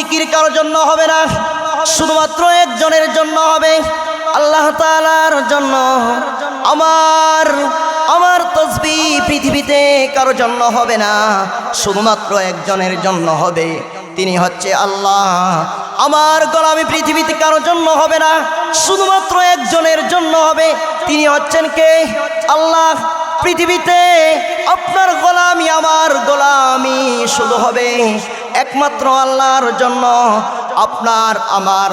ফিকির কারোর জন্য হবে না, শুধুমাত্র একজনের জন্য হবে। আল্লাহ তাআলার জন্য আমার আমার তসবি পৃথিবীতে কারোর জন্য হবে না, শুধুমাত্র একজনের জন্য হবে। তিনি হচ্ছে আল্লাহ। আমার গোলামি পৃথিবীতে কারোর জন্য হবে না, শুধুমাত্র একজনের জন্য হবে। তিনি হচ্ছেন কে? আল্লাহ। পৃথিবীতে আপনার গোলামি, আমার গোলামি শুধু হবে। একমাত্র আল্লাহর জন্য আপনার আমার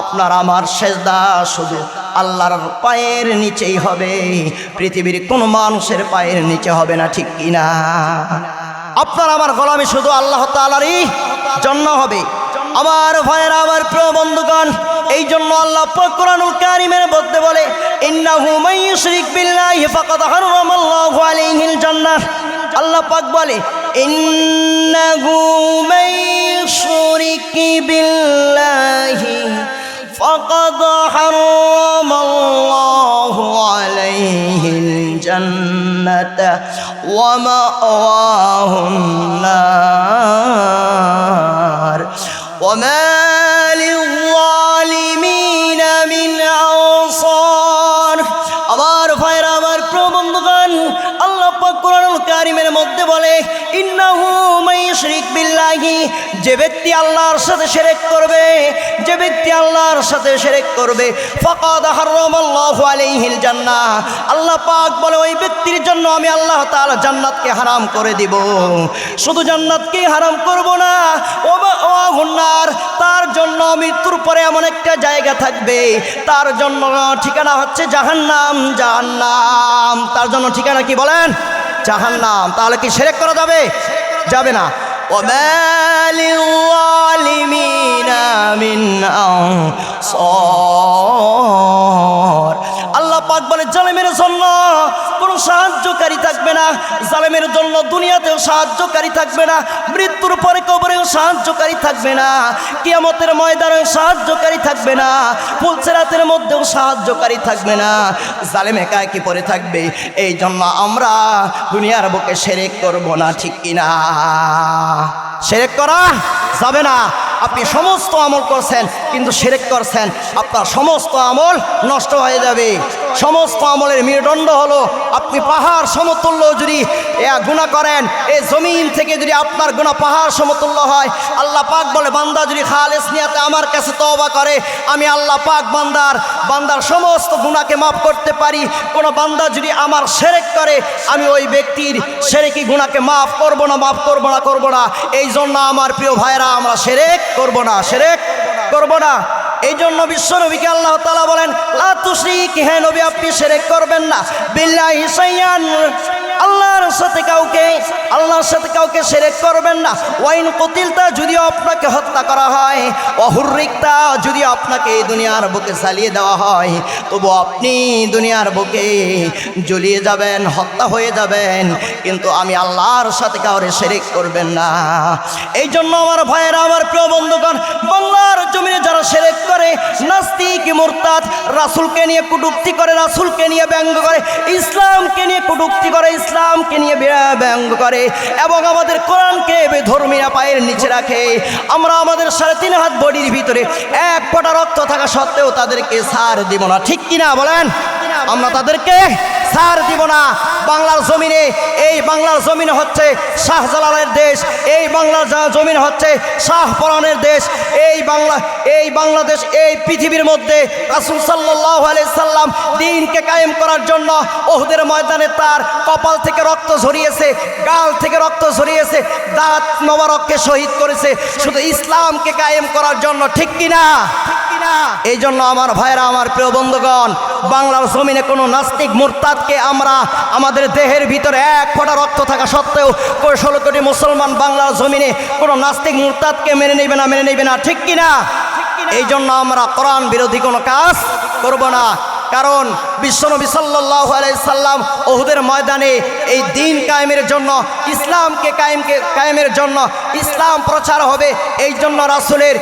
আপনার আমার সেজদা শুধু আল্লাহর পায়ের নিচেই হবে। পৃথিবীর কোনো মানুষের পায়ের নিচে হবে না, ঠিক কিনা আপনার আমার গোলামি শুধু আল্লাহ তালারই জন্য হবে। আমার ভাইয়েরা, আমার প্রিয় বন্ধুগণ, এই জন্য আল্লাহ কোরআনুল কারিমের মধ্যে বলে, ইন্নাহু মাইয়ুশরিক বিল্লাহি ফাকাদ হারামাল্লাহু আলাইহিল আল্লাহ পাক বলে ইন্নাহু মাইশুরিকি বিল্লাহি ফাকাদ হারামাল্লাহু আলাইহিল জান্নাতা কারিমের মধ্যে বলে যে ব্যক্তি আল্লাহর সাথে শিরক করবে, যে ব্যক্তি আল্লাহর সাথে শিরক করবে জান্নাহ আল্লাহ পাক বলে, ওই ব্যক্তির জন্য আমি আল্লাহ তাআলা জান্নাতকে হারাম করে দিব। শুধু জান্নাতকে হারাম করব না ও বা- ও গুন্নার তার জন্য মৃত্যুর পরে এমন একটা জায়গা থাকবে। তার জন্য ঠিকানা হচ্ছে জাহান্নাম জাহান্নাম। তার জন্য ঠিকানা কি বলেন? জাহান্নাম। তাহলে কি সেরেক করা যাবে? যাবে না। আল্লাহ পাক বলে, জালেমের জন্য কোনো সাহায্যকারী থাকবে না। জালেমের জন্য দুনিয়াতেও সাহায্যকারী থাকবে না। মৃত্যুর পরে কবরেও সাহায্যকারী থাকবে না। কিয়ামতের ময়দানেও সাহায্যকারী থাকবে না। ফুলসেরাতের মধ্যেও সাহায্যকারী থাকবে না। জালেম একা একই পরে থাকবে। এই জন্য আমরা দুনিয়ার বুকে সেরেক করব না, ঠিক কিনা সেরেক করা যাবে না। আপনি সমস্ত আমল করছেন, কিন্তু সেরেক করছেন। আপনার সমস্ত আমল নষ্ট হয়ে যাবে। সমস্ত আমলের মেরুদণ্ড হলো, আপনি পাহাড় সমতুল্য যদি গুণা করেন এই জমিন থেকে যদি আপনার গুণা পাহাড় সমতুল্য হয়, আল্লাহ পাক বলে, বান্দা যদি খালেস নিয়াতে আমার কাছে তওবা করে, আমি আল্লাহ পাক বান্দার বান্দার সমস্ত গুণাকে মাফ করতে পারি। কোনো বান্দা যদি আমার সেরেক করে, আমি ওই ব্যক্তির সেরেকি গুণাকে মাফ করব না, মাফ করব না করব না। এই জন্য আমার প্রিয় ভাইরা আমরা সেরেক করব না, সেরেক করব না। এই জন্য বিশ্ব নবীকে আল্লাহ তালা বলেন লাতুশ্রিক হ্যাঁ নবী আপনি সেরে করবেন না। বিল্লাহ সাইয়ান। সাথে কাউকে, আল্লাহর সাথে কাউকে সেরেক করবেন না। ওয়াইন কতিলতা যদিও আপনাকে হত্যা করা হয় অহুরিকতা যদি আপনাকে এই দুনিয়ার বুকে চালিয়ে দেওয়া হয়, তবু আপনি দুনিয়ার বুকে জ্বলিয়ে যাবেন, হত্যা হয়ে যাবেন, কিন্তু আমি আল্লাহর সাথে কাউরে সেরেক করবেন না। এই জন্য আমার ভাইয়েরা, আমার প্রিয় বন্ধুগণ, বাংলার জমিনে যারা সেরেক করে, নাস্তিক, মুরতাদ, রাসুলকে নিয়ে কুটুক্তি করে, রাসুলকে নিয়ে ব্যঙ্গ করে, ইসলামকে নিয়ে কুটুক্তি করে, ইসলামকে নিয়ে ব্যা- ব্যঙ্গ করে এবং আমাদের কোরআনকে ধর্মীরা পায়ের নিচে রাখে। আমরা আমাদের সাড়ে তিন হাত বডির ভিতরে এক ফোঁটা রক্ত থাকা সত্ত্বেও তাদেরকে সার দিব না। ঠিক কিনা বলেন? আমরা তাদেরকে সার দিব না। বাংলার জমিনে এই বাংলার জমিনে হচ্ছে শাহজালালের দেশ, এই বাংলার জমিন হচ্ছে শাহপরানের দেশ, এই বাংলা, এই বাংলাদেশ, এই পৃথিবীর মধ্যে রাসুল সাল্লাহ আলি সাল্লাম দিনকে কায়েম করার জন্য ওহদের ময়দানে তার কপাল থেকে রক্ত ঝরিয়েছে, গাল থেকে রক্ত ঝরিয়েছে, দাঁত মোবারককে শহীদ করেছে। শুধু ইসলামকে কায়েম করার জন্য ঠিক কিনা? এই জন্য আমার ভাইরা, আমার প্রিয় বন্ধুগণ, বাংলার জমিনে কোনো নাস্তিক মুরতাদকে আমরা আমাদের দেহের ভিতরে এক ফোঁটা রক্ত থাকা সত্ত্বেও ষোলো কোটি মুসলমান বাংলার জমিনে কোনো নাস্তিক মুরতাদকে মেনে নেবে না, মেনে নেবে না, ঠিক কিনা? এই জন্য আমরা কোরআন বিরোধী কোনো কাজ করব না। কারণ বিশ্বনবী সাল্লাহ সাল্লাম ওহুদের ময়দানে এই দিন কায়েমের জন্য, ইসলামকে কায়েমকে, কায়েমের জন্য ইসলাম প্রচার হবে। এই জন্য রাসুলের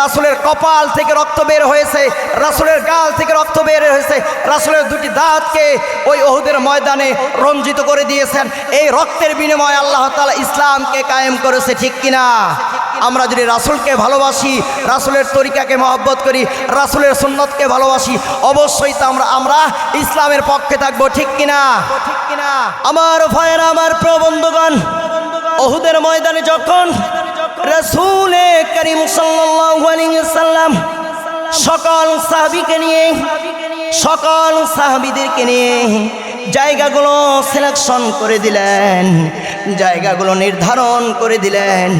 রাসুলের কপাল থেকে রক্ত বের হয়েছে, রাসুলের গাল থেকে রক্ত বের হয়েছে, রাসুলের দুটি দাঁতকে ওই ওহুদের ময়দানে রঞ্জিত করে দিয়েছেন। এই রক্তের বিনিময়ে আল্লাহ তালা ইসলামকে কায়েম করেছে, ঠিক কিনা? আমরা যদি রাসুলকে ভালোবাসি, রাসুলের তরিকাকে মহব্বত করি, রাসুলের সুন্নতকে ভালোবাসি, অবশ্যই তো আমরা আমরা ইসলামের পক্ষে থাকব, ঠিক কিনা? ঠিক কিনা আমার ভয়ের আমার প্রবন্ধগণ অহুদের ময়দানে যখন রসুলে করিম সাল্লাম সকল সাহাবিকে নিয়ে, সকল সাহাবিদেরকে নিয়ে জায়গাগুলো সিলেকশন করে দিলেন, জায়গাগুলো নির্ধারণ করে দিলেন।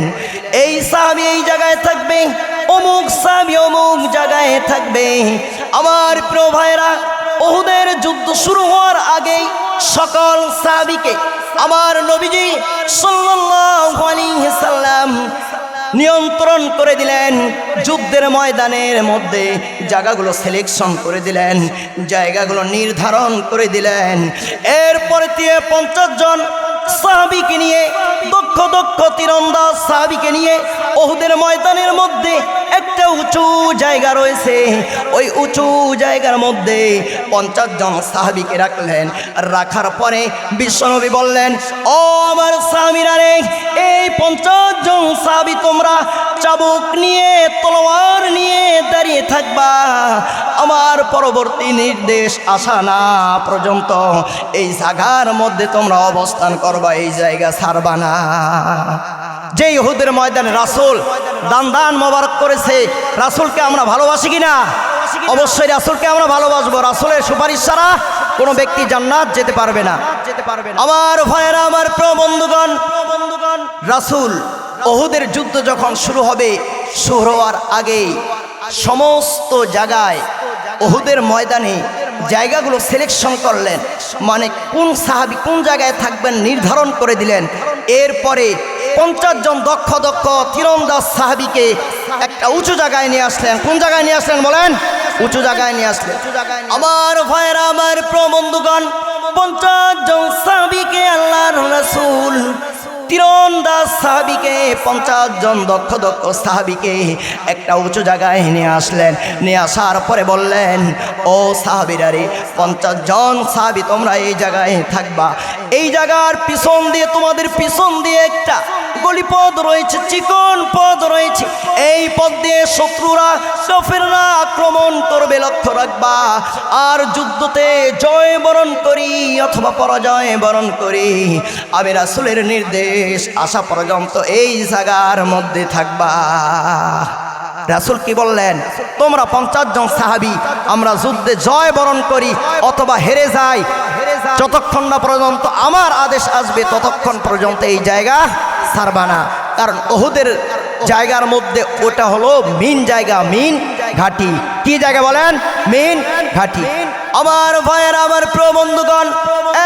এই সাহাবি এই জায়গায় থাকবে, অমুক সাহাবি অমুক জায়গায় থাকবে। আমার প্রিয় ভাইরা ওহুদের যুদ্ধ শুরু হওয়ার আগেই সকল সাহাবিকে, আমার নবীজি সাল্লাম নিয়ন্ত্রণ করে দিলেন। যুদ্ধের ময়দানের মধ্যে জায়গাগুলো সিলেকশন করে দিলেন। জায়গাগুলো নির্ধারণ করে দিলেন। এরপরে দিয়ে পঞ্চাশ জন সাহাবিকে নিয়ে, দক্ষ দক্ষ তীরন্দাজ সাহাবিকে নিয়ে ওহুদের ময়দানের মধ্যে একটা উঁচু জায়গা রয়েছে। ওই উঁচু জায়গার মধ্যে পঞ্চাশ জন সাহাবিকে রাখলেন। রাখার পরে বিশ্বনবী বললেন, ও আমার সাহাবিরা রে, এই পঞ্চাশ জন সাহাবি তোমরা চাবুক নিয়ে, তলোয়ার নিয়ে দাঁড়িয়ে থাকবা। আমার পরবর্তী নির্দেশ আসা না পর্যন্ত এই জাগার মধ্যে তোমরা অবস্থান করবা, এই জায়গা ছাড়বা না। যে ইহুদের ময়দানে রাসুল দান দান মোবারক করেছে, রাসুলকে আমরা ভালোবাসি কিনা? অবশ্যই রাসুলকে আমরা ভালোবাসবো। রাসুলের সুপারিশ ছাড়া কোনো ব্যক্তি জান্নাত যেতে পারবে না। যেতে পারবে আমার ভাইয়েরা, আমার প্রবন্ধগণ বন্ধুগণ, রাসুল ওহুদের যুদ্ধ যখন শুরু হবে, শুরু হওয়ার আগেই সমস্ত জায়গায় ওহুদের ময়দানে জায়গাগুলো সিলেকশন করলেন। মানে কোন সাহাবি কোন জায়গায় থাকবেন নির্ধারণ করে দিলেন। এরপরে পঞ্চাশ জন দক্ষ দক্ষ তীরন্দাজ সাহাবিকে একটা উঁচু জায়গায় নিয়ে আসলেন। কোন জায়গায় নিয়ে আসলেন বলেন? উঁচু জায়গায় নিয়ে আসলেন আমার ভয়ের আমার প্রবন্ধুগণ পঞ্চাশ জন সাবিকে আল্লাহর রাসূল, তীরন্দাজ সাহাবিকে, পঞ্চাশ জন দক্ষ দক্ষ সাহাবিকে একটা উঁচু জায়গায় নিয়ে আসলেন। নিয়ে আসার পরে বললেন, ও সাহাবিরা রে, পঞ্চাশ জন সাহাবি তোমরা এই জায়গায় থাকবা। এই জায়গার পিছন দিয়ে, তোমাদের পিছন দিয়ে একটা গলিপথ রয়েছে, চিকন পথ রয়েছে। এই পথ দিয়ে শত্রুরা সফেররা আক্রমণ করবে, লক্ষ্য রাখবা। আর যুদ্ধতে জয় বরণ করি, অথবা পরাজয় বরণ করি। আমি রাসুলের নির্দেশ আসা পর্যন্ত এই জায়গার মধ্যে থাকবা। রাসুল কি বললেন? তোমরা পঞ্চাশ জন সাহাবি, আমরা যুদ্ধে জয় বরণ করি, অথবা হেরে যাই। যতক্ষণ না পর্যন্ত আমার আদেশ আসবে, ততক্ষণ পর্যন্ত এই জায়গা ছাড়বা না। কারণ ওহুদের জায়গার মধ্যে ওটা হলো মিন জায়গা, মিন ঘাটি। কি জায়গা বলেন? মিন ঘাটি। আমার ভাইয়ের, আমার প্রবন্ধুগণ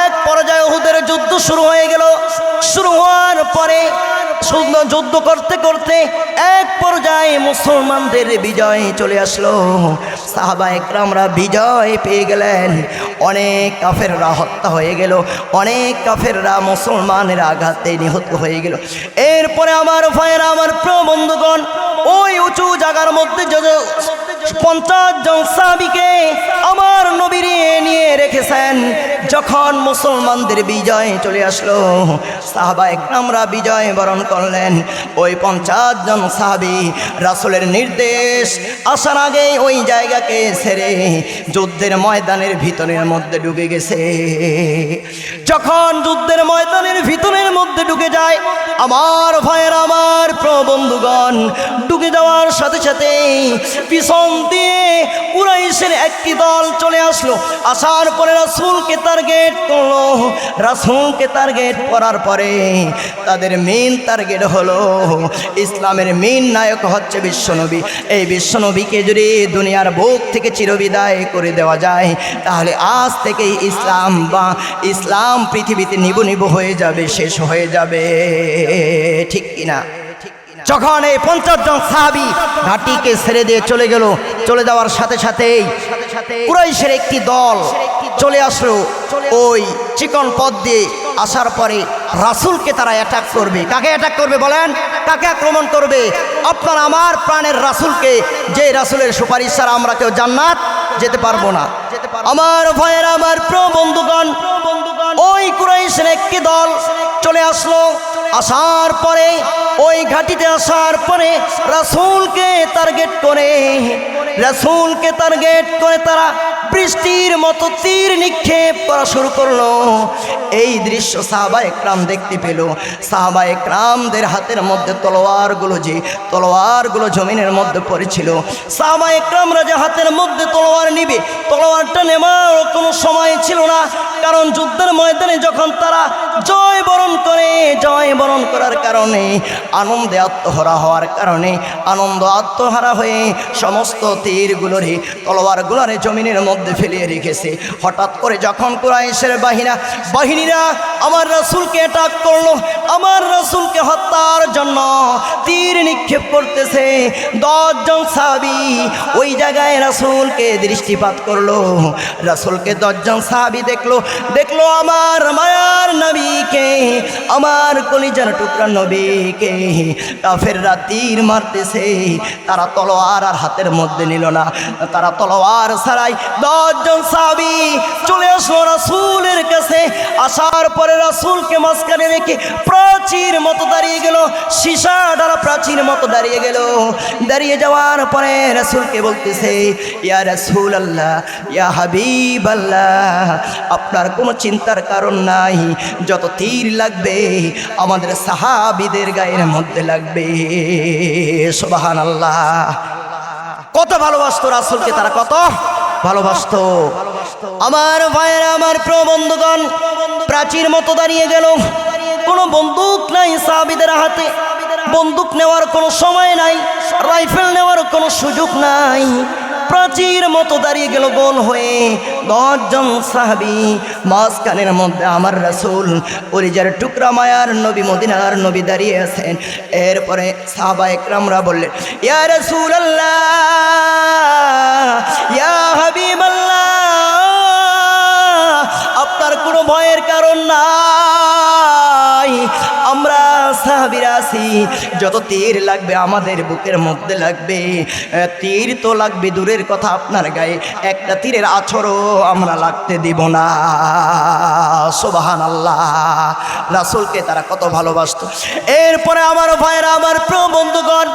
এক পর্যায়ে ওহুদের যুদ্ধ শুরু হয়ে গেল। শুরু হওয়ার পরে সুন্দর যুদ্ধ করতে করতে এক পর্যায়ে মুসলমানদের বিজয় চলে আসলো। সাহাবা একরামরা বিজয় পেয়ে গেলেন। অনেক কাফেররা হত্যা হয়ে গেল। অনেক কাফেররা মুসলমানের আঘাতে নিহত হয়ে গেল। এরপরে আমার ভাইয়েরা, আমার প্রবন্ধগণ ওই উঁচু জায়গার মধ্যে পঞ্চাশ জন সাহাবিকে আমার নবীর নিয়ে রেখেছেন। যখন মুসলমানদের বিজয় চলে আসলো, সাহাবা একরামরা বিজয় বরণ করলেন। ওই পঞ্চাশ জন সাহাবি রাসুলের নির্দেশ আসার আগে ওই জায়গাকে ছেড়ে যুদ্ধের ময়দানের ভিতরের মধ্যে ঢুকে গেছে। যখন যুদ্ধের ময়দানের ভিতরের মধ্যে ঢুকে যায়, আমার ভয়ের আমার প্রবন্ধুগণ ঢুকে যাওয়ার সাথে সাথে পিছন দিয়ে কুরাইশের একটি দল চলে আসলো। আসার পরে রাসুলকে টার্গেট করল। রাসুলকে টার্গেট করার পরে তাদের মেন টার্গেট হলো ইসলামের মেন নায়ক হচ্ছে বিশ্বনবী। এই বিশ্বনবীকে যদি দুনিয়ার বুক থেকে চিরবিদায় করে দেওয়া যায়, তাহলে আজ থেকেই ইসলাম বা ইসলাম পৃথিবীতে নিবু নিবু হয়ে যাবে, শেষ হয়ে যাবে। ঠিক কিনা? যখন এই পঞ্চাশ জন সাহাবি ঘাটিকে ছেড়ে দিয়ে চলে গেল, চলে যাওয়ার সাথে সাথেই কুরাইশের একটি দল চলে আসলো। ওই চিকন পথ দিয়ে আসার পরে রাসুলকে তারা অ্যাটাক করবে। কাকে অ্যাটাক করবে বলেন? কাকে আক্রমণ করবে? আপনার আমার প্রাণের রাসুলকে, যে রাসুলের সুপারিশ ছাড়া আমরা কেউ জান্নাত যেতে পারব না। আমার ভয়ের আমার প্রবন্ধুগণ ওই কুরাইশের একটি দল চলে আসলো, আসার পরে, ওই ঘাটিতে আসার পরে রাসূলকে টার্গেট করে, রাসূলকে টার্গেট করে তারা বৃষ্টির মতো তীর নিক্ষেপ করা শুরু করল। এই দৃশ্য সাহাবা একরাম দেখতে পেল। সাহাবা একরামদের হাতের মধ্যে তলোয়ারগুলো যে তলোয়ারগুলো জমিনের মধ্যে পড়েছিল। সাহাবা একরামরা যে হাতের মধ্যে তলোয়ার নিবে, তলোয়ারটা নেওয়ার কোনো সময় ছিল না। কারণ যুদ্ধের ময়দানে যখন তারা জয় বরণ করে, জয় বরণ করার কারণে, আনন্দে আত্মহারা হওয়ার কারণে, আনন্দ আত্মহারা হয়ে সমস্ত তীরগুলোরে, তলোয়ারগুলোরে জমিনের মধ্যে ফেলিয়ে রেখেছে হঠাৎ করে যখন কুরাইশের বাহিনা বাহিনীরা আমার রাসূলকে অ্যাটাক করল। আমার রাসূলকে হত্যার জন্য তীর নিক্ষেপ করতেছে। দশজন সাহাবি ওই জায়গায় রাসূলকে দৃষ্টিপাত করল। রাসূলকে দশজন সাহাবি দেখল। দেখল আমার মায়ার নবীকে, আমার কলিজার টুকরা নবীকে। কাফেররা তীর মারতেছে। তারা তলোয়ার আর হাতের মধ্যে নিল না। তারা তলোয়ার ছাড়াই দশজন সাহাবি চলে আসলো রাসূলের কাছে। আসার পরে রাসূলকে মাঝখানে রেখে প্রাচীর মতো দাঁড়িয়ে গেল, সীসা ডালা প্রাচীর মতো দাঁড়িয়ে গেল। দাঁড়িয়ে যাওয়ার পরে রাসূলকে বলতেছে, ইয়া রাসূল আল্লাহ ইয়া হাবিব আল্লাহ আপনার কোনো চিন্তার কারণ নাই। যত তীর লাগবে, আমাদের সাহাবিদের গায়ের মধ্যে লাগবে। সুবাহান আল্লাহ কত ভালোবাসতো রাসূলকে তারা, কত ভালোবাসতো। আমার ভাইয়েরা, আমার প্রিয় বন্ধুগণ, প্রাচীর মতো দাঁড়িয়ে গেল। কোনো বন্দুক নাই সাহাবিদের হাতে। বন্দুক নেওয়ার কোনো সময় নাই, রাইফেল নেওয়ার কোনো সুযোগ নাই। প্রাচীর মতো দাঁড়িয়ে গেল গোল হয়ে। দশজন সাহাবি মাঝখানের মধ্যে আমার রাসূল পরিজার টুকরা মায়ার নবী, মদিনার নবী দাঁড়িয়ে আছেন। এরপরে সাহাবা একরামরা বললেন, ইয়া রাসূল আল্লাহ ইয়া হাবিব আপনার ভয়ের কারণ আমরা সাহাবিরা যত তীর লাগবে আমাদের বুকের মধ্যে লাগবে। তীর তো লাগবে, দূরের কথা আপনার গায়ে। একটা তীরের আছরও আমরা লাগতে দিব না। সোবাহান আল্লাহ রাসুলকে তারা কত ভালোবাসতো। এরপরে আমার ভাইরা আমার প্রিয় বন্ধুগণ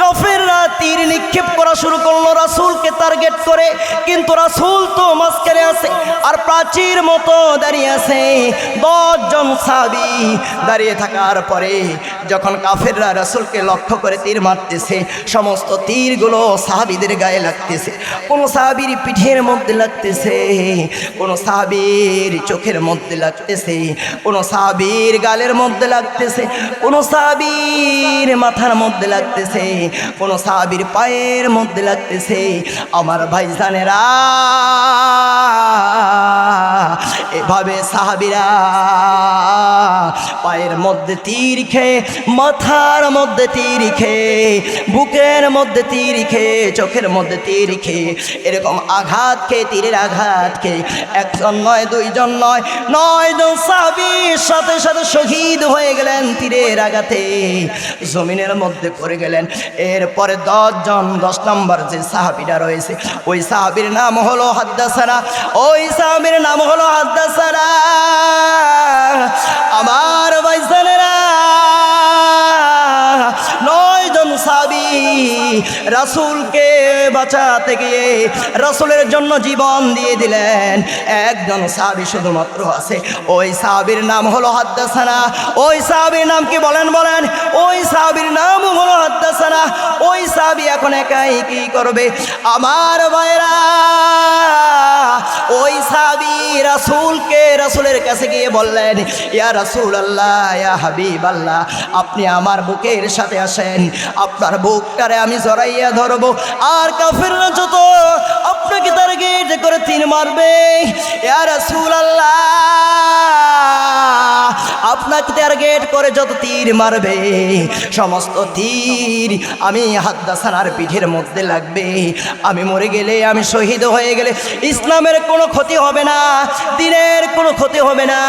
গফেররা তীর নিক্ষেপ করা শুরু করল, রাসুলকে টার্গেট করে। কিন্তু রাসুল তো মাঝখানে আছে আর প্রাচীর মতো দাঁড়িয়ে আছে। দশজন সাবি দাঁড়িয়ে থাকার পরে যখন কাফেররা রাসুলকে লক্ষ্য করে তীর মারতেছে, সমস্ত তীরগুলো সাহাবিদের গায়ে লাগতেছে। কোনো সাহাবির পিঠের মধ্যে লাগতেছে, কোনো সাহাবির চোখের মধ্যে লাগতেছে, কোনো সাহাবির গালের মধ্যে লাগতেছে, কোনো সাহাবির মাথার মধ্যে লাগতেছে, কোনো সাহাবির পায়ের মধ্যে লাগতেছে। আমার ভাইজানেরা এভাবে সাহাবিরা পায়ের মধ্যে তীর খেয়ে, মাথার মধ্যে তীর খেয়ে, বুকের মধ্যে তীর খেয়ে, চোখের মধ্যে তীর খেয়ে এরকম আঘাত খেয়ে, তীরের আঘাত খেয়ে একজন নয়, দুইজন নয় নয় জন সাহাবির সাথে সাথে শহীদ হয়ে গেলেন তীরের আঘাতে। জমিনের মধ্যে করে গেলেন। এরপরে দশজন, দশ নম্বর যে সাহাবিরা রয়েছে, ওই সাহাবির নাম হলো হাদ্দাসারা ওই সাহাবির নাম হলো হাদ্দাসারা। আমার ভাইসানেরা রাসুলকে বাঁচাতে গিয়ে রাসুলের জন্য জীবন দিয়ে দিলেন। একজন সাবি শুধুমাত্র আছে। ওই সাবির নাম হলো হাদ্দাসানা। ওই সাবির নাম কি বলেন বলেন? ওই সাবির নাম হলো হাদ্দাসানা। ওই সাবি এখন একাই কি করবে? আমার ভাইরা, ওই সাবি রাসুলকে রাসুলের কাছে গিয়ে বললেন, ইয়া রাসুল আল্লাহ ইয়া হাবিব আল্লাহ আপনি আমার বুকের সাথে আসেন। আপনার বুকটারে আমি জড়াইয়া ধরবো। আর কাফেররা যত আপনাকে টার্গেট করে তিন মারবে। আর রাসুল আল্লাহ আপনাকে টার্গেট করে যত তীর মারবে, সমস্ত তীর আমি হাদ্দাসানার পিঠের মধ্যে লাগবে। আমি মরে গেলে, আমি শহীদ হয়ে গেলে ইসলামের কোনো ক্ষতি হবে না, দিনের কোনো ক্ষতি হবে না।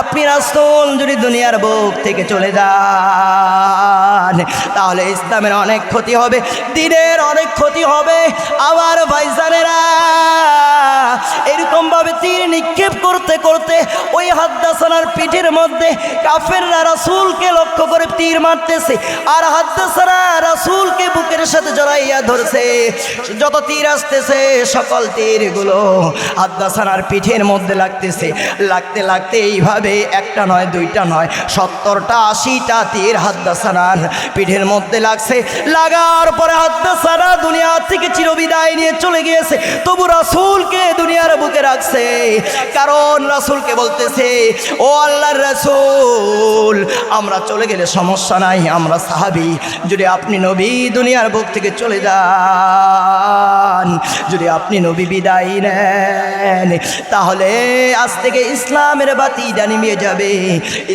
আপনি রাস্তুল যদি দুনিয়ার বুক থেকে চলে যান, তাহলে ইসলামের অনেক ক্ষতি হবে, দিনের অনেক ক্ষতি হবে। আবার ভাইজানেরা, এরকমভাবে তীর নিক্ষেপ করতে করতে ওই হাদ্দাসানার পিঠের মধ্যে কাফেররা রাসূলকে লক্ষ্য করে তীর মারতেছে আর হাদ্দাসানা রাসূলকে বুকের সাথে জড়াইয়া ধরছে। যত তীর আসতেছে, সকল তীরগুলো হাদ্দাসানার পিঠের মধ্যে লাগতেছে। লাগতে লাগতে এইভাবে একটা নয়, দুইটা নয়, সত্তরটা, আশিটা তীর হাদ্দাসানার পিঠের মধ্যে লাগছে। লাগার পরে হাদ্দাসানা দুনিয়া থেকে চিরবিদায় নিয়ে চলে গিয়েছে। তবু রাসূলকে দুনিয়ার বুকে রাখছে। কারণ রাসূলকে বলতেছে, ও আল্লাহর রাসূল আমরা চলে গেলে সমস্যা নাই, আমরা সাহাবি। যদি আপনি নবী দুনিয়ার বুক থেকে চলে যান, যদি আপনি নবী বিদায় নেন, তাহলে আজ থেকে ইসলামের বাতিটা নিভে যাবে,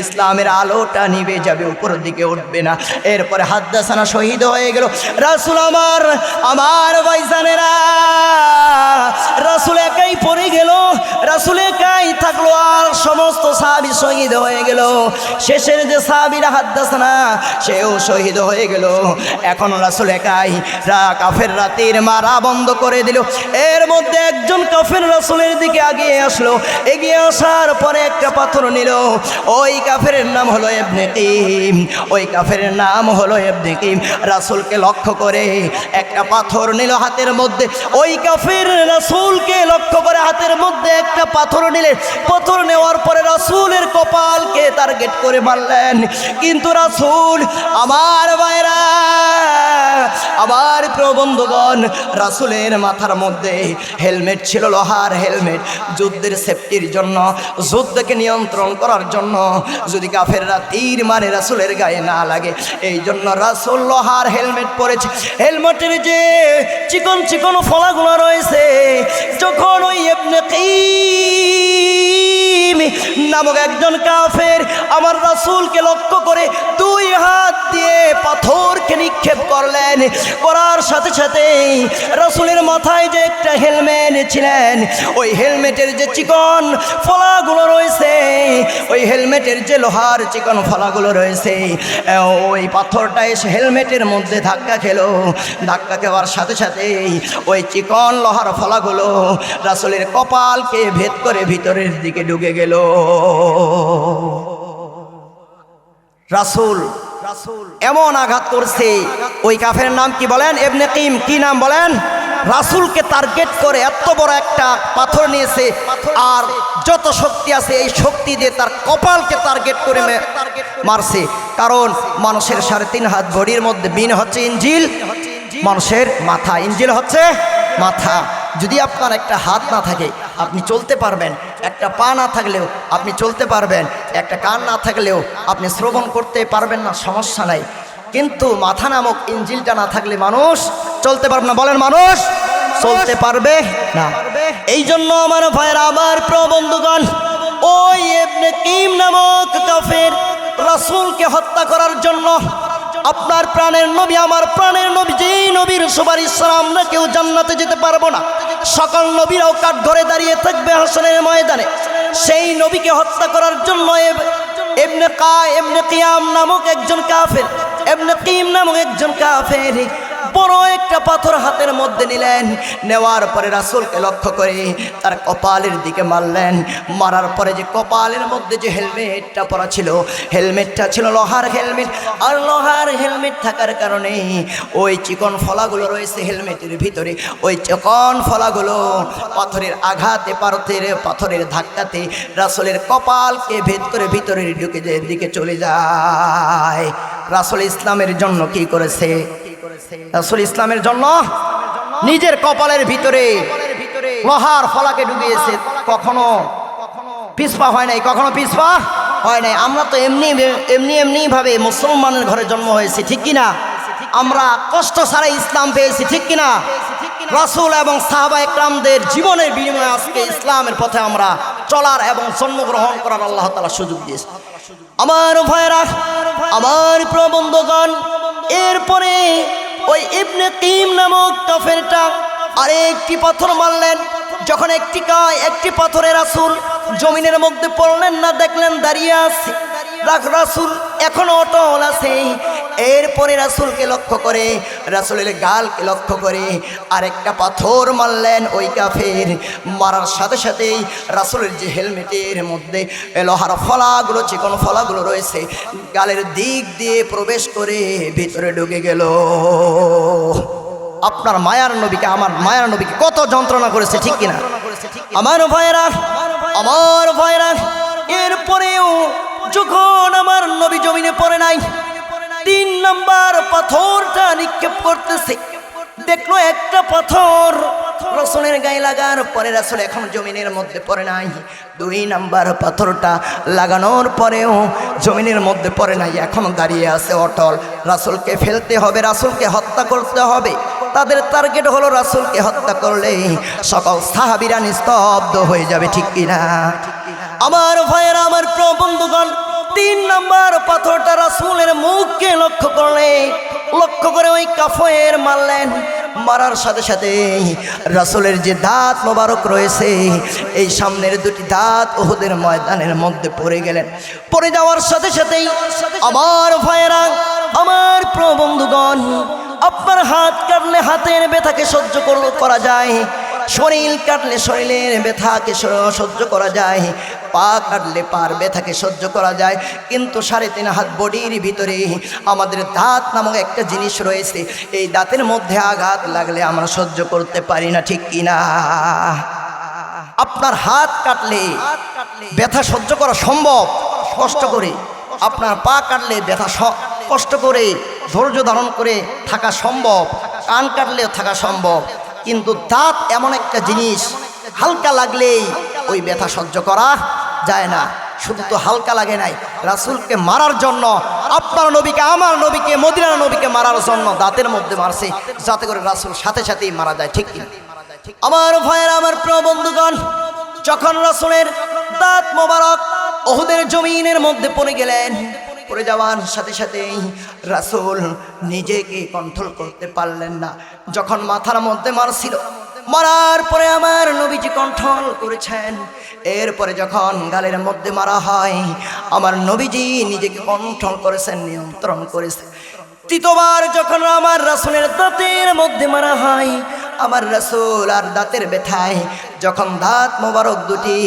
ইসলামের আলোটা নিভে যাবে, উপরের দিকে উঠবে না। এরপরে হাদ্দাসানা শহীদ হয়ে গেল। রাসুল আমার আমার ভাইজানেরা রাসুল একাই পড়ে গেল, রাসুল একাই থাকল আর সমস্ত সাহাবি শহীদ হয়ে গেল। শেষের যে সাহাবিরা হাদ্দাসানা সেও শহীদ হয়ে গেল। এখন রাসূল একাই রা কাফের রাতের মারা বন্ধ করে দিল। এর মধ্যে একজন কাফের রাসূলের দিকে এগিয়ে আসলো। এগিয়ে আসার পরে একটা পাথর নিল। ওই কাফের নাম হলো এবনে কিম ওই কাফের নাম হলো এবনে কিম রাসূলকে লক্ষ্য করে একটা পাথর নিল হাতের মধ্যে। ওই কাফের রাসূলকে লক্ষ্য করে হাতের মধ্যে একটা পাথর নিলেন পাথর নেওয়ার পরে রাসূলের কপালকে টার্গেট করে মারলেন। কিন্তু রাসূল, আমার বাইরা আবার প্রবন্ধগণ রাসুলের মাথার মধ্যে হেলমেট ছিল, লোহার হেলমেট। যুদ্ধের সেফটির জন্য, যুদ্ধকে নিয়ন্ত্রণ করার জন্য যদি কাফেররা তীর মারে, রাসূলের গায়ে না লাগে এই জন্য রাসুল লোহার হেলমেট পরেছে। হেলমেটের যে চিকন চিকন ফলাগুলো রয়েছে, যখন ওই কাইম নামক একজন কাফের, আমার রাসূলকে লক্ষ্য করে দুই হাত দিয়ে পাথরকে নিক্ষেপ করলেন। করার সাথে সাথে রাসূলের মাথায় যে একটা হেলমেট ছিলেন, ওই হেলমেটের যে চিকন ফলাগুলো রয়েছে, ওই হেলমেটের যে লোহার চিকন ফলাগুলো রয়েছে, ওই পাথরটা এসে হেলমেটের মধ্যে ধাক্কা খেলো। ধাক্কা খাওয়ার সাথে সাথে ওই চিকন লোহার ফলাগুলো রাসুলের কপালকে ভেদ করে ভিতরের দিকে ঢুকে গেল। রাসূল এমন আঘাত করছে। ওই কাফের নাম কি বলেন? এবনে কিম কি নাম বলেন? রাসূলকে টার্গেট করে এত বড় একটা পাথর নিয়েছে। আর যত শক্তি আছে এই শক্তি দিয়ে তার কপালকে টার্গেট করে মারছে। কারণ মানুষের সাড়ে তিন হাত বডির মধ্যে বিন হচ্ছে ইঞ্জিল। মানুষের মাথা ইঞ্জিল হচ্ছে মাথা। যদি আপনার একটা হাত না থাকে, আপনি চলতে পারবেন। একটা পা না থাকলেও আপনি চলতে পারবেন, একটা কান না থাকলেও আপনি শ্রবণ করতে পারবেন না, সমস্যা নাই। কিন্তু মাথা নামক ইঞ্জিলটা না থাকলে মানুষ চলতে পারবে না, বলেন মানুষ চলতে পারবে না। এই জন্য আমার ভাইয়ের আবার প্রবন্ধগণ ওই নামক কাফের রাসূলকে হত্যা করার জন্য আপনার প্রাণের নবী, আমার প্রাণের নবী, যেই নবীর সুপারিশ ইসলাম আমরা কেউ জান্নাতে যেতে পারব না। সকল নবীরাও কাঠ ধরে দাঁড়িয়ে থাকবে হাসনের ময়দানে। সেই নবীকে হত্যা করার জন্য এমনে কা এমনে কিয়াম নামক একজন কাফের, এমনে কিম নামক একজন কাফের বড় একটা পাথর হাতের মধ্যে নিলেন। নেওয়ার পরে রাসুলকে লক্ষ্য করে তার কপালের দিকে মারলেন। মারার পরে যে কপালের মধ্যে যে হেলমেটটা পরা ছিল, হেলমেটটা ছিল লোহার হেলমেট। আর লোহার হেলমেট থাকার কারণে ওই চিকন ফলাগুলো রয়েছে হেলমেটের ভিতরে। ওই চিকন ফলাগুলো পাথরের আঘাতে, পাথরের পাথরের ধাক্কাতে রাসুলের কপালকে ভেদ করে ভিতরের ঢুকে দিকে চলে যায়। রাসুল ইসলামের জন্য কি করেছে? রাসূল ইসলামের জন্য নিজের কপালের ভিতরে লোহার ফলাকে ডুবিয়েছে। কখনো পিসপা হয় নাই, কখনো পিসপা হয় নাই। আমরা তো এমনি এমনি এমনি ভাবে মুসলমানের ঘরে জন্ম হয়েছি, ঠিক কিনা আমরা কষ্ট ছাড়া ইসলাম পেয়েছি, ঠিক কিনা রাসুল এবং সাহাবা একরামদের জীবনের বিনিময়ে আজকে ইসলামের পথে আমরা চলার এবং জন্মগ্রহণ করার আল্লাহ তালা সুযোগ দিয়েছে। আমার ভয়েরা আমার প্রবন্ধগণ এরপরে ওই ইবনে কিম নামক কাফেরটা আরেকটি পাথর মারলেন। যখন একটি কায় একটি পাথরের আসুল জমিনের মধ্যে পড়লেন না, দেখলেন দাঁড়িয়ে আছে। রাসূল এখনও অটল আছে। এরপরে রাসুলকে লক্ষ্য করে, রাসুলের গালকে লক্ষ্য করে আরেকটা পাথর মারলেন ওই কাফের। মারার সাথে সাথেই রাসুলের যে হেলমেটের মধ্যে লোহার ফলাগুলো, চিকন ফলাগুলো রয়েছে, গালের দিক দিয়ে প্রবেশ করে ভিতরে ঢুকে গেল। আপনার মায়ার নবীকে, আমার মায়ার নবীকে কত যন্ত্রণা করেছে, ঠিক কিনা? আমার ভয়েরা আমার ভয়েরা এরপরেও যখন আমার নবী জমিনে পড়ে নাই, তিন নাম্বার পাথরটা নিক্ষেপ করতেছে। দেখল একটা পাথর রসুলের গায়ে লাগার পরে রাসুল এখন জমিনের মধ্যে পড়ে নাই। দুই নাম্বার পাথরটা লাগানোর পরেও জমিনের মধ্যে পড়ে নাই, এখন দাঁড়িয়ে আছে অটল। রাসুলকে ফেলতে হবে, রাসুলকে হত্যা করতে হবে। তাদের টার্গেট হলো রাসুলকে হত্যা করলে সকল সাহাবিরা নিস্তব্ধ হয়ে যাবে, ঠিক কিনা? আমার ভাইয়েরা, আমার প্রবন্ধগণ তিন নম্বর পাথরটা রাসুলের মুখকে লক্ষ্য করলে, লক্ষ্য করে ওই কাফয়ের মারলেন। মারার সাথে সাথে রাসুলের যে দাঁত মোবারক রয়েছে, এই সামনের দুটি দাঁত ওহুদের ময়দানের মধ্যে পড়ে গেলেন। পড়ে যাওয়ার সাথে সাথেই আমার ভাইয়েরা, আমার প্রবন্ধগণ আপনার হাত কাটলে হাতের ব্যথাকে সহ্য করা যায়। শরীর কাটলে শরীরের ব্যথাকে সহ্য করা যায়, পা কাটলে পার ব্যথাকে সহ্য করা যায়। কিন্তু সাড়ে তিন হাত বডির ভিতরে আমাদের দাঁত নামক একটা জিনিস রয়েছে, এই দাঁতের মধ্যে আঘাত লাগলে আমরা সহ্য করতে পারি না, ঠিক কিনা আপনার হাত কাটলে ব্যথা সহ্য করা সম্ভব, কষ্ট করে। আপনার পা কাটলে ব্যথা কষ্ট করে, ধৈর্য ধারণ করে থাকা সম্ভব, কান কাটলেও থাকা সম্ভব। কিন্তু দাঁত এমন একটা জিনিস, হালকা লাগলেই ওই ব্যথা সহ্য করা যায় না। শুধু তো হালকা লাগে নাই, রাসুলকে মারার জন্য আপনার নবীকে, আমার নবীকে, মদিনার নবীকে মারার জন্য দাঁতের মধ্যে মারছে, যাতে করে রাসুল সাথে সাথেই মারা যায়, ঠিক আমার ভয়ের আমার প্রিয় বন্ধুগণ, যখন রাসুলের দাঁত মোবারক ওহুদের জমিনের মধ্যে পড়ে গেলেন পড়ে যাওয়ার সাথে সাথেই রাসুল নিজেকে কন্ট্রোল করতে পারলেন না। যখন মাথার মধ্যে মারছিল, মারার পরে আমার নবীজি কন্ট্রোল করেছেন। এরপরে যখন গালের মধ্যে মারা হয়, আমার নবীজি নিজেকে কন্ট্রোল করেছেন, নিয়ন্ত্রণ করেছেন। তৃতীয়বার যখন আমার রাসুলের দাঁতের মধ্যে মারা হয় আমার রাসুল আর দাঁতের ব্যথায়, যখন দাঁত মোবারক দুটি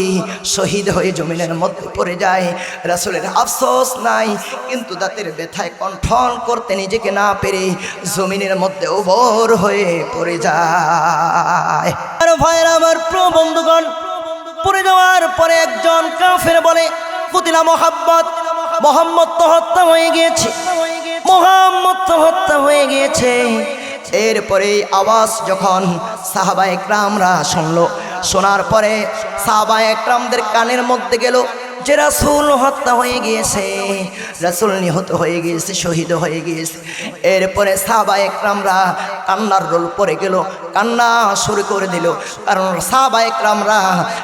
শহীদ হয়ে জমিনের মধ্যে পড়ে যায়, রাসুলের আফসোস নাই, কিন্তু দাঁতের ব্যথায় কণ্ঠন করতে নিজেকে না পেরে জমিনের মধ্যে ওভর হয়ে পড়ে যায়। আর ভাইয়ের আমার প্রবন্ধুগণ পড়ে যাওয়ার পরে একজন কাফের বলে, পুতিলা মোহাব্বত, মোহাম্মদ তো হত্যা হয়ে গিয়েছে, মোহাম্মদ তো হত্যা হয়ে গিয়েছে। এরপরে আওয়াজ যখন সাহাবা একরামরা শুনলো, শোনার পরে সাহাবা একরামদের কানের মধ্যে গেল যে রাসুল হত্যা হয়ে গিয়েছে, রাসুল নিহত হয়ে গিয়েছে, শহীদ হয়ে গিয়েছে। এরপরে সাহাবা একরামরা কান্নার রোল পরে গেল, কান্না শুরু করে দিল। কারণ সাহাবা একরামরা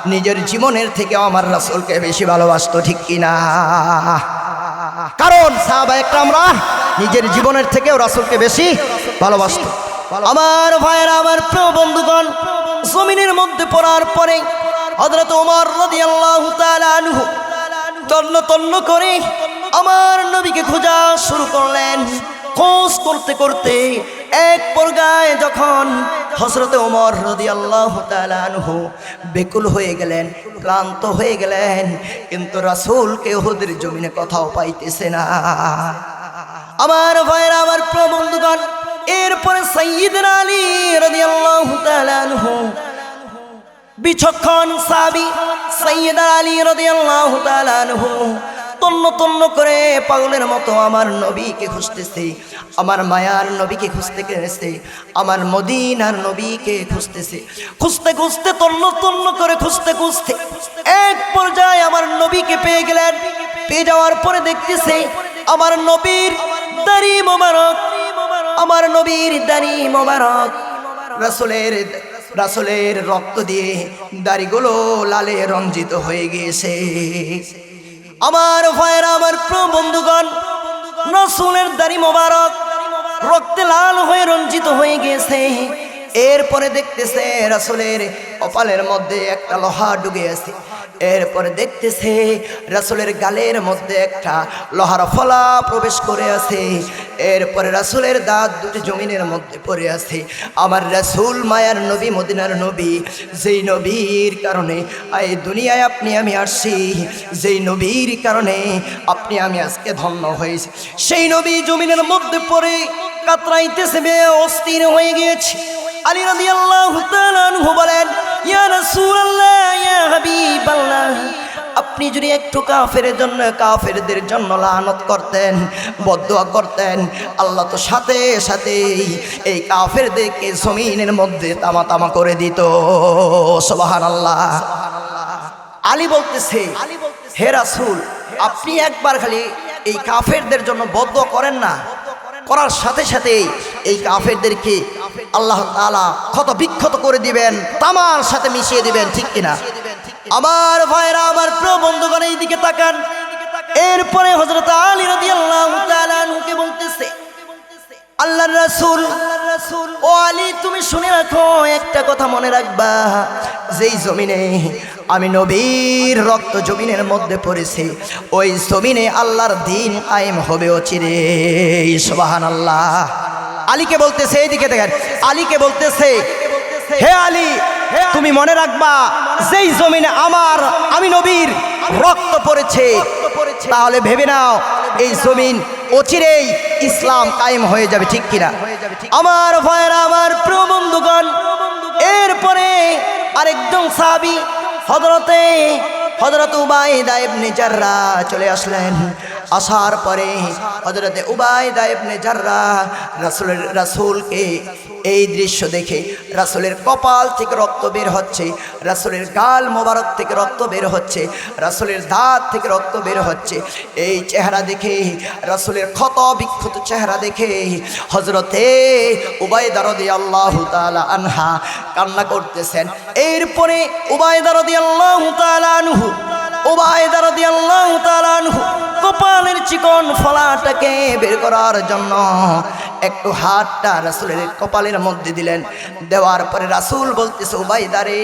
নিজের জীবনের থেকে আমার রাসুলকে বেশি ভালোবাসতো, ঠিক কিনা? কারণ সাহাবা একরামরা নিজের জীবনের থেকেও রাসুলকে বেশি ভালোবাসত। আমার ভাইয়েরা, আমার প্রিয় বন্ধুগণ, জমিনের মধ্যে পড়ার পরে হযরত ওমর রাদিয়াল্লাহু তাআলা আনহু তন্ন তন্ন করে আমার নবীকে খোঁজা শুরু করলেন। খোঁজ করতে করতে এক পর্যায়ে যখন হজরতে ওমর রাদিয়াল্লাহু তাআলা আনহু বেকুল হয়ে গেলেন, ক্লান্ত হয়ে গেলেন, কিন্তু রাসূলকে ওহুদের জমিনে কথাও পাইতেছে না। আমার ভাইয়েরা, আমার প্রবন্ধগণ এরপরে সৈয়দ আলী রাদিয়াল্লাহু তাআলা আনহু বিচক্ষণ সাবি সৈয়দ আলী রাদিয়াল্লাহু তাআলা আনহু তন্ন তন্ন করে পাগলের মতো আমার নবীকে খুঁজতেছে, আমার মায়ার নবীকে খুঁজতে গেছে, আমার মদিনার নবীকে খুঁজতেছে। খুঁজতে খুঁজতে তন্ন তন্ন করে খুঁজতে খুঁজতে এক পর্যায়ে আমার নবীকে পেয়ে গেলেন। পেয়ে যাওয়ার পরে দেখতেছে আমার নবীর দাড়ি মোবারক, আমার নবীর দাড়ি মোবারক। রাসুলের রাসুলের রক্ত দিয়ে দাড়িগুলো লালে রঞ্জিত হয়ে গিয়েছে। আমার ভাইয়েরা আমার প্রিয় বন্ধুগণ রসুলের দাড়ি মোবারক রক্তে লাল হয়ে রঞ্জিত হয়ে গিয়েছে এরপরে দেখতেছে রাসুলের কপালের মধ্যে একটা লোহা ডুবে আছে। এরপরে দেখতেছে রাসুলের গালের মধ্যে একটা লোহার ফলা প্রবেশ করে আছে। এরপরে রাসুলের দাঁত দুটি জমিনের মধ্যে পড়ে আছে। আমার রাসুল মায়ার নবী, মদিনার নবী, যেই নবীর কারণে এই দুনিয়ায় আপনি আমি আসছি, যেই নবীর কারণে আপনি আমি আজকে ধন্য হয়েছি। সেই নবী জমিনের মধ্যে পড়ে কাতরাইতেছে বে অস্থির হয়ে গিয়েছে। আলী রাদিয়াল্লাহু তাআলা আনহু বলেন, ইয়া ইয়া আপনি যদি একটু কাফের জন্য কাফেরদের জন্য লানত করতেন বদুয়া করতেন, আল্লাহ তো সাথে সাথেই এই কাফেরদেরকে জমিনের মধ্যে তামা তামা করে দিত। সুবহানাল্লাহ। আলী বলতেছে, হে রাসূল, আপনি একবার খালি এই কাফেরদের জন্য বদুয়া করেন না। করার সাথে সাথেই এই কাফেরদেরকে আল্লাহ তাআলা ক্ষত বিক্ষত করে দিবেন, তামার সাথে মিশিয়ে দিবেন, ঠিক কিনা? আমার ভাইরা, আমার প্রিয় বন্ধুগণ এই দিকে তাকান। এরপরে হযরত আলী রাদিয়াল্লাহু তাআলা আনহুকে বলতেছে, আল্লাহর রাসূল, ও তুমি শুনে একটা কথা মনে রাখবা। যেই জমিনে আমি নবীর রক্ত জমিনের মধ্যে পড়েছি, ওই জমিনে আল্লাহর দিন কায়েম হবে অচিরে সুবাহান আল্লাহ আলীকে বলতেছে, এইদিকে দেখেন, আলীকে বলতেছে, হে আলী, তুমি মনে রাখবা, যেই জমিনে আমার, আমি নবীর রক্ত পড়েছে, তাহলে ভেবে নাও, এই জমিন অচিরেই ইসলাম কায়েম হয়ে যাবে, ঠিক কিনা? আমার ভয়ের আমার প্রিয় বন্ধুগণ, এরপরে আরেকজন সাবি হজরতে হজরত উবাইদা ইবনে জাররা চলে আসলেন। আসার পরে হজরতে উবাইদা ইবনে জাররা রাসূলের, রাসূলকে এই দৃশ্য দেখে রাসূলের কপাল থেকে রক্ত বের হচ্ছে, রাসূলের গাল মোবারক থেকে রক্ত বের হচ্ছে, রাসূলের দাঁত থেকে রক্ত বের হচ্ছে। এই চেহারা দেখে, রাসূলের ক্ষত বিক্ষত চেহারা দেখে হজরতে উবাইদা রাদিয়াল্লাহু তাআলা আনহা কান্না করতেছেন। এরপরে উবাইদা রাদিয়াল্লাহু তাআলা আনহু উবাইদা আল্লাহ তাআলা আনহু কপালের চিকন ফলাটাকে বের করার জন্য একটু হাতটা রাসুলের কপালের মধ্যে দিলেন। দেওয়ার পরে রাসুল বলতেছে উবাইদারে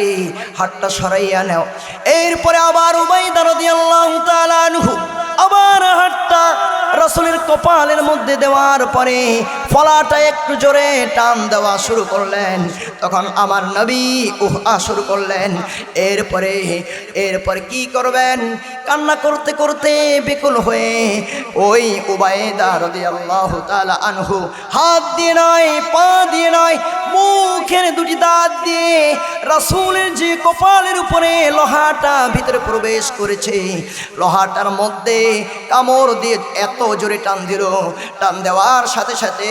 হাতটা সরাইয়া নেও। এরপরে আবার উবাইদা রাদিয়াল্লাহু তাআলা আনহু আবার হাতটা রসুলের কপালের মধ্যে দেওয়ার পরে ফলাটা একটু জোরে টান দেওয়া শুরু করলেন। তখন আমার নবী উহা শুরু করলেন। এরপরে, এরপর কি করবেন? কান্না করতে করতে বিকুল হয়ে ওই উবায়দা রাদিয়াল্লাহু তাআলা আনহু হাত দিয়ে নয় পা দিয়ে নয় মুখের দুটি দাঁত দিয়ে রাসূলের যে কপালের উপরে লোহাটা ভিতরে প্রবেশ করেছে। লোহাটার মধ্যে কামড় দিয়ে এত জোরে টান দিল। টান দেওয়ার সাথে সাথে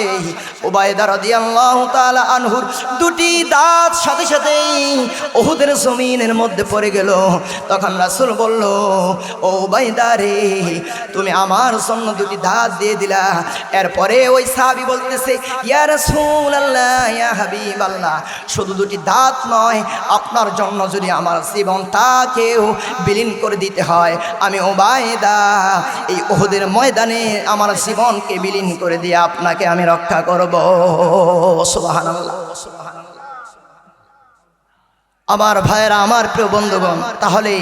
ওবায়দা রাদিয়াল্লাহু তাআলা আনহুর দুটি দাঁত সাথে সাথেই ওহুদের জমিনের মধ্যে পড়ে গেল। তখন রাসূল বলল, ও ওবায়দা রে, তুমি আমার জন্য দুটি দাঁত দিয়ে দিলা। এরপরে ওই সাবি বলতেছে, ইয়া রাসূলুল্লাহ, ইয়া হাবিবাল্লাহ শুধু দুটি দাঁত নয়, আপনার জন্য যদি আমার জীবন জীবনটাকেও বিলীন করে দিতে হয়, আমি ওবায়দা, এই ওহুদের ময়দানে আমার জীবনকে বিলীন করে দিয়ে আপনাকে আমি রক্ষা করব। সুবহানাল্লাহ আমার ভাইয়েরা, আমার প্রিয় বন্ধুগণ, তাহলে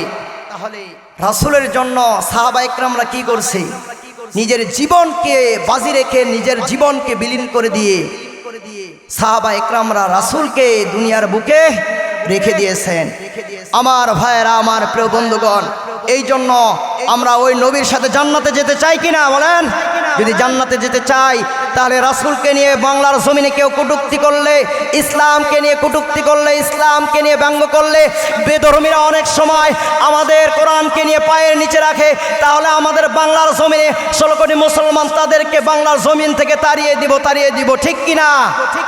তাহলে রাসূলের জন্য সাহাবা ইকরামরা কি করছে? নিজের জীবনকে বাজি রেখে নিজের জীবনকে বিলীন করে দিয়ে সাহাবা একরামরা রাসূলকে দুনিয়ার বুকে রেখে দিয়েছেন। আমার ভাইয়েরা, আমার প্রিয় বন্ধুগণ এই জন্য আমরা ওই নবীর সাথে জান্নাতে যেতে চাই কিনা বলেন? যদি জান্নাতে যেতে চাই, তাহলে রাসূলকে নিয়ে বাংলার জমিনে কেউ কটুক্তি করলে, ইসলামকে নিয়ে কটুক্তি করলে, ইসলামকে নিয়ে ব্যঙ্গ করলে, বেধর্মীরা অনেক সময় আমাদের কোরআনকে নিয়ে পায়ের নিচে রাখে, তাহলে আমাদের বাংলার জমিনে ষোলো কোটি মুসলমান তাদেরকে বাংলার জমিন থেকে তাড়িয়ে দিব তাড়িয়ে দিব, ঠিক কিনা? ঠিক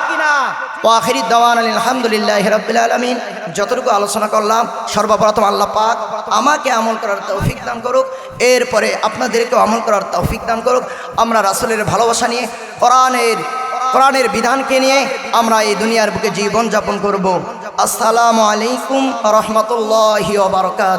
ওয়াখিরি দাওয়ান আলী আলহামদুলিল্লাহ রাব্বিল আলামিন। যতটুকু আলোচনা করলাম, সর্বপ্রথম আল্লাহ পাক আমাকে আমল করার তৌফিক দান করুক। এরপরে আপনাদেরকেও আমল করার তৌফিক দান করুক। আমরা রাসূলের ভালোবাসা নিয়ে, কোরআনের কোরআনের বিধানকে নিয়ে আমরা এই দুনিয়ার বুকে জীবন যাপন করব। আসসালামু আলাইকুম রহমতুল্লাহি ওয়া বারাকাতুহু